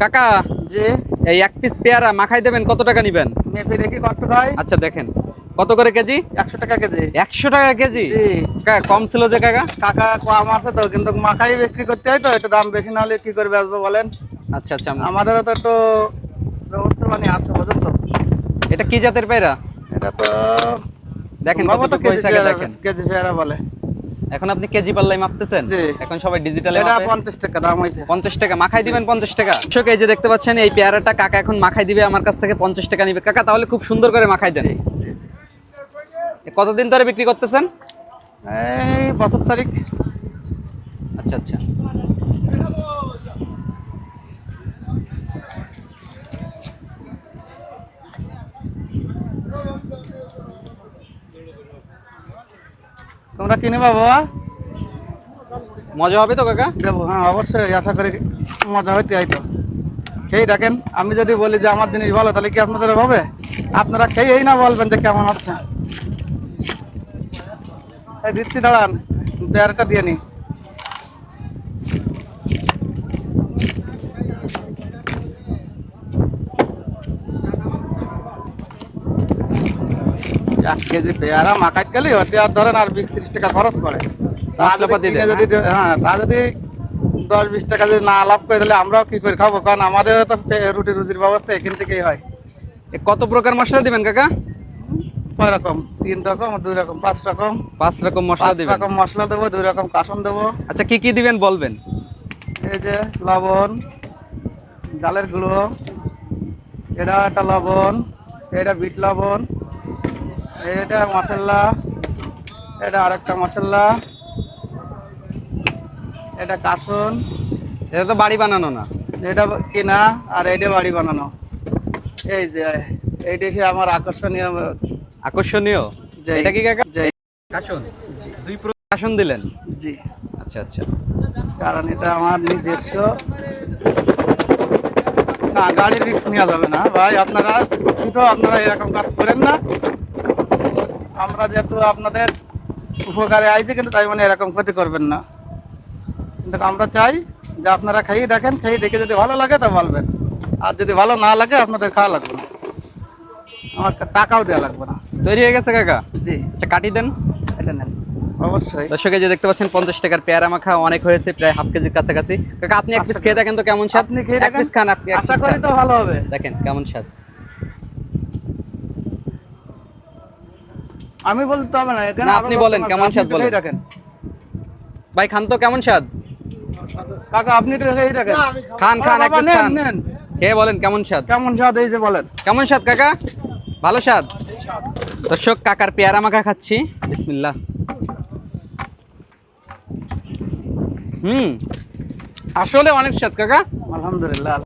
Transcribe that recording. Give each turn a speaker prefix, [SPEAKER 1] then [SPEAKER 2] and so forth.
[SPEAKER 1] কাকা
[SPEAKER 2] যে
[SPEAKER 1] এই এক পিস পেয়ারা মাখাই দেবেন কত টাকা নিবেন?
[SPEAKER 2] মেপে রেখে কত হয়।
[SPEAKER 1] আচ্ছা দেখেন। কত করে কেজি?
[SPEAKER 2] একশো টাকা কেজি।
[SPEAKER 1] একশো টাকা কেজি? কাকা কম ছিল যে কাকা?
[SPEAKER 2] টাকা কম আছে তো কিন্তু মাখাই বিক্রি করতে হয় তো একটু দাম বেশি না হলে কি করে বেচবো বলেন?
[SPEAKER 1] আচ্ছা আচ্ছা
[SPEAKER 2] আমাদেরও তো একটু ব্যবস্থা মানে আছে বুঝুন তো?
[SPEAKER 1] এটা কি জাতের পেয়ারা?
[SPEAKER 2] এটা তো
[SPEAKER 1] দেখেন
[SPEAKER 2] বাবা তো কেজি
[SPEAKER 1] হয়েছে আগে
[SPEAKER 2] পেয়ারা-
[SPEAKER 1] দেখেন।
[SPEAKER 2] কেজি পেয়ারা বলে।
[SPEAKER 1] এখন আপনি কেজি পাল্লাই মাপতেছেন? এখন সবাই ডিজিটালে
[SPEAKER 2] এটা পঞ্চাশ টাকা দাম হয়েছে।
[SPEAKER 1] পঞ্চাশ টাকা মাখাই দিবেন পঞ্চাশ টাকা। শোক এই যে দেখতে পাচ্ছেন এই পেয়ারাটা কাকা এখন মাখাই দিবে আমার কাছ থেকে পঞ্চাশ টাকা নিবে। কাকা তাহলে খুব সুন্দর করে মাখাই দেন। কতদিন ধরে বিক্রি করতেছেন?
[SPEAKER 2] এই বছর তারিখ
[SPEAKER 1] আচ্ছা আচ্ছা।
[SPEAKER 2] তোমরা কিনে পাবো
[SPEAKER 1] মজা হবে তো, কাকা?
[SPEAKER 2] দেবো হ্যাঁ অবশ্যই, আশা করি মজা হইতে হয়তো খেয়ে দেখেন, আমি যদি বলি যে আমার জিনিস ভালো, তাহলে কি আপনাদের হবে? আপনারা খেয়েই না বলবেন যে কেমন হচ্ছে। দিচ্ছি, দাঁড়ান দেড়টা দিয়ে নি। এক কেজি পেয়ারা মাখাই গেলে হতে আর ধরেন আর বিশ ত্রিশ টাকা খরচ পড়ে। যদি হ্যাঁ তা যদি দশ বিশ টাকা যদি না লাভ করে তাহলে আমরাও কি করে খাব? কারণ আমাদের তো রুটি রুজির ব্যবস্থা এখান থেকেই হয়।
[SPEAKER 1] এ কত প্রকার মশলা দিবেন কাকা?
[SPEAKER 2] কয় রকম? তিন রকম দুই রকম পাঁচ রকম।
[SPEAKER 1] পাঁচ রকম মশলা দিবেন।
[SPEAKER 2] রকম মশলা দেবো দুই রকম কাসন দেবো।
[SPEAKER 1] আচ্ছা কি কি দিবেন বলবেন?
[SPEAKER 2] এই যে লবণ ডালের গুঁড়ো এটা একটা লবণ এটা বিট লবণ এটা মশলা এটা আরেকটা মশলা এটা কাসন
[SPEAKER 1] এটা তো বাড়ি বানানো না।
[SPEAKER 2] এটা কিনা আর এইটা বাড়ি বানানো। এই যে এই দেখে আমার আকর্ষণীয়।
[SPEAKER 1] আকর্ষণীয়? এটা কি কাকা? দুই প্রকার দিলেন?
[SPEAKER 2] জি।
[SPEAKER 1] আচ্ছা আচ্ছা।
[SPEAKER 2] কারণ এটা আমার নিজস্ব। না গাড়ির রিক্স নেওয়া যাবে না। ভাই আপনারা তো আপনারা এরকম কাজ করেন না। আমরা যেহেতু আপনাদের উপকারে আইছি কিন্তু তাই মানে এরকম ক্ষতি করবেন না। কিন্তু আমরা চাই যে আপনারা খাইয়ে দেখেন খেয়ে দেখে যদি ভালো লাগে তা বলবেন। আর যদি ভালো না লাগে আপনাদের খাওয়া লাগবে না। আমার টাকাও দেওয়া লাগবে না।
[SPEAKER 1] তৈরি হয়ে গেছে কাকা?
[SPEAKER 2] জি।
[SPEAKER 1] আচ্ছা কাটি দেন।
[SPEAKER 2] এটা নেন। অবশ্যই।
[SPEAKER 1] দর্শক যে দেখতে পাচ্ছেন পঞ্চাশ টাকার পেয়ারা মাখা অনেক হয়েছে প্রায় হাফ কেজির কাছাকাছি। কাকা আপনি এক পিস খেয়ে দেখেন তো কেমন স্বাদ?
[SPEAKER 2] আপনি খেয়ে
[SPEAKER 1] এক পিস খান আপনি
[SPEAKER 2] আশা করি তো ভালো হবে।
[SPEAKER 1] দেখেন কেমন স্বাদ।
[SPEAKER 2] আমি বলতে হবে না এখানে
[SPEAKER 1] আপনি বলেন, কেমন স্বাদ বলেন।
[SPEAKER 2] দেখেন।
[SPEAKER 1] ভাই খান তো কেমন স্বাদ?
[SPEAKER 2] কাকা আপনি একটু খেয়ে দেখেন।
[SPEAKER 1] খান খান এক খান। খেয়ে বলেন কেমন স্বাদ?
[SPEAKER 2] কেমন স্বাদ এই যে বলেন।
[SPEAKER 1] কেমন স্বাদ কাকা? ভালো স্বাদ? দর্শক কাকার পেয়ারা মাখা খাচ্ছি। বিসমিল্লাহ। হুম। আসলে অনেক স্বাদ কাকা।
[SPEAKER 2] আলহামদুলিল্লাহ।